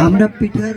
আমরা পিঠার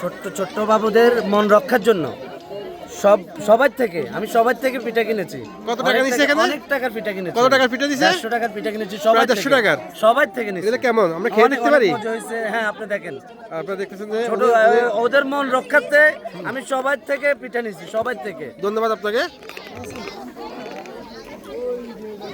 ছোট্ট ছোট্ট বাবুদের মন রক্ষার জন্য সব সবার থেকে আমি সবার থেকে পিঠা কিনেছি কত টাকা নিছে এখানে? অনেক টাকার পিঠা কিনেছি কত টাকার পিঠা দিছে? দেড়শো টাকার পিঠা কিনেছি সবাই প্রায় 150 টাকার? সবার থেকে নিয়েছি এগুলো কেমন? আমরা খেয়ে দেখতে পারি? হ্যাঁ আপনি দেখেন আপনারা দেখতেছেন যে ছোট ওদের- মন রক্ষার্থে আমি সবার থেকে পিঠা নিয়েছি সবার থেকে ধন্যবাদ আপনাকে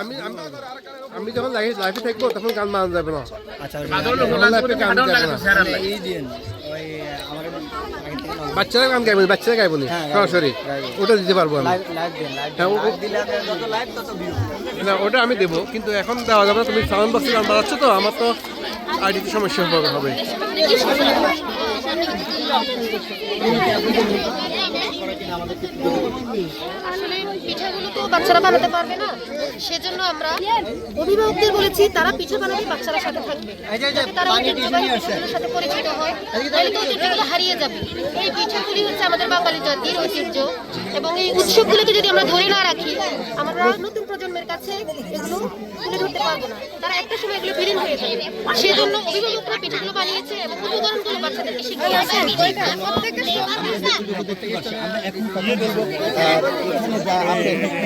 আমি আমি যখন লাইফে লাইফে থাকব তখন গান বাজানো যাবে না। লাইফে গান যাবে না। বাচ্চারা গান গাইবো বাচ্চারা গাইবো নি? সরাসরি ওটা দিতে পারব আমি। হ্যাঁ, না ওটা আমি দেবো কিন্তু এখন দেওয়া যাবে না। তুমি সাউন্ড বক্সে গান বাজাচ্ছ তো আমার তো আইডিতে সমস্যা হবে। আসলে পিঠাগুলো তো বাচ্চারা বানাতে পারবে না সেজন্য আমরা অভিভাবকদের বলেছি তারা পিঠা বানাবে বাচ্চারা সাথে থাকবে। তারা সাথে পরিচিত হয় তাহলে তো ঐতিহ্যগুলো হারিয়ে যাবে। এই পিঠাগুলি হচ্ছে আমাদের বাঙালি জাতির ঐতিহ্য এবং এই উৎসবগুলোকে যদি আমরা ধরে না রাখি আমরা নতুন প্রজন্মের কাছে এগুলো তুলে ধরতে পারব না। তারা একটা সময় এগুলো বিলীন হয়ে যাবে। সেজন্য অভিভাবকরা পিঠাগুলো বানিয়েছে এবং উদাহরণগুলো বাচ্চাদেরকে আমরা এখন